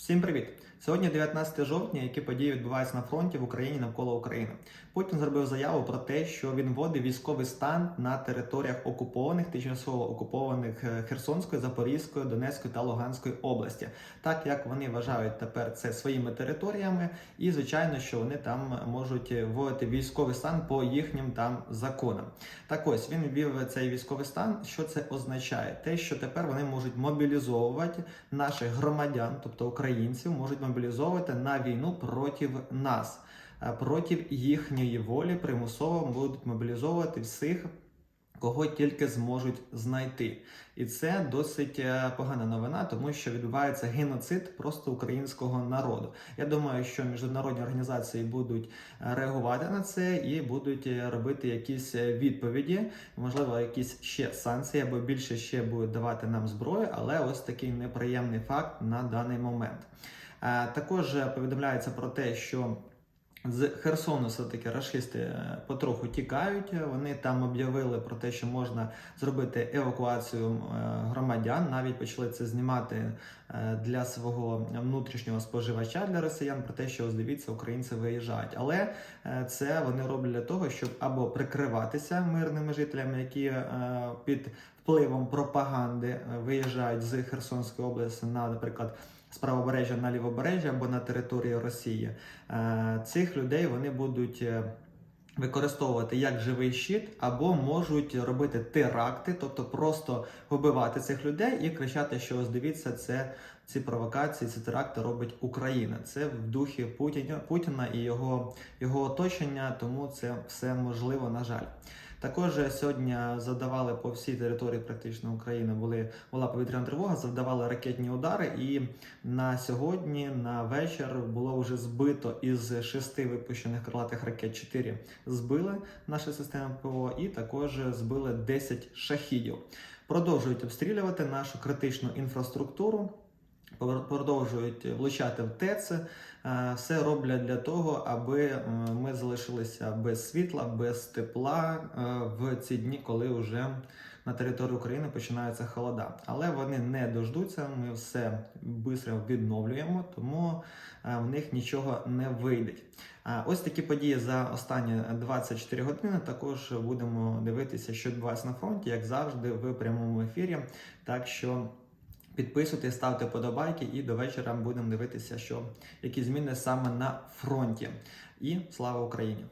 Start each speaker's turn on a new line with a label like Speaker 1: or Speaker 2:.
Speaker 1: Всім привіт! Сьогодні 19 жовтня, які події відбуваються на фронті в Україні навколо України. Путін зробив заяву про те, що він вводить військовий стан на територіях окупованих, тимчасово окупованих е, Херсонської, Запорізької, Донецької та Луганської області, так як вони вважають тепер це своїми територіями, і звичайно, що вони там можуть вводити військовий стан по їхнім там законам. Так ось він ввів цей військовий стан. Що це означає? Те, що тепер вони можуть мобілізовувати наших громадян, тобто українців, можуть мобілізовувати на війну проти нас, Е, проти їхньої волі примусово будуть мобілізовувати всіх. Кого тільки зможуть знайти, і це досить е, погана новина, тому що відбувається геноцид просто українського народу. Я думаю, що міжнародні організації будуть е, реагувати на це і будуть е, робити якісь відповіді, можливо, якісь ще санкції або більше ще будуть давати нам зброю, але ось такий неприємний факт на даний момент. Також повідомляється про те, що з Херсону все-таки рашисти е, потроху тікають. Вони там об'явили про те, що можна зробити евакуацію е, громадян. Навіть почали це знімати е, для свого внутрішнього споживача для росіян. Про те, що ось дивіться, українці виїжджають. Але це вони роблять для того, щоб або прикриватися мирними жителями, які під впливом пропаганди виїжджають з Херсонської області на, наприклад з правобережжя на лівобережжя або на території Росії. Е, Цих людей вони будуть. е, Використовувати як живий щит, або можуть робити теракти, тобто просто вбивати цих людей і кричати, що ось дивіться, це ці провокації, ці теракти робить Україна. Це в духі Путіна, Путіна і його, його оточення, тому це все можливо, на жаль. Також сьогодні завдавали по всій території практично України були була повітряна тривога, завдавали ракетні удари. І на сьогодні, на вечір, було вже збито із шести випущених крилатих ракет 4 збили наші системи ПВО, і також збили 10 шахідів. Продовжують обстрілювати нашу критичну інфраструктуру. Продовжують влучати в ТЕЦ, Е, все роблять для того, аби е, ми залишилися без світла, без тепла е, в ці дні, коли вже на території України починаються холода. Але вони не дождуться. Ми все швидко відновлюємо, тому в них нічого не вийде. Ось такі події за останні 24 години. Також будемо дивитися, що відбувається на фронті, як завжди, в прямому ефірі. Так що. Підписуйтесь, ставте подобайки, і до вечора будемо дивитися, що які зміни саме на фронті. І слава Україні!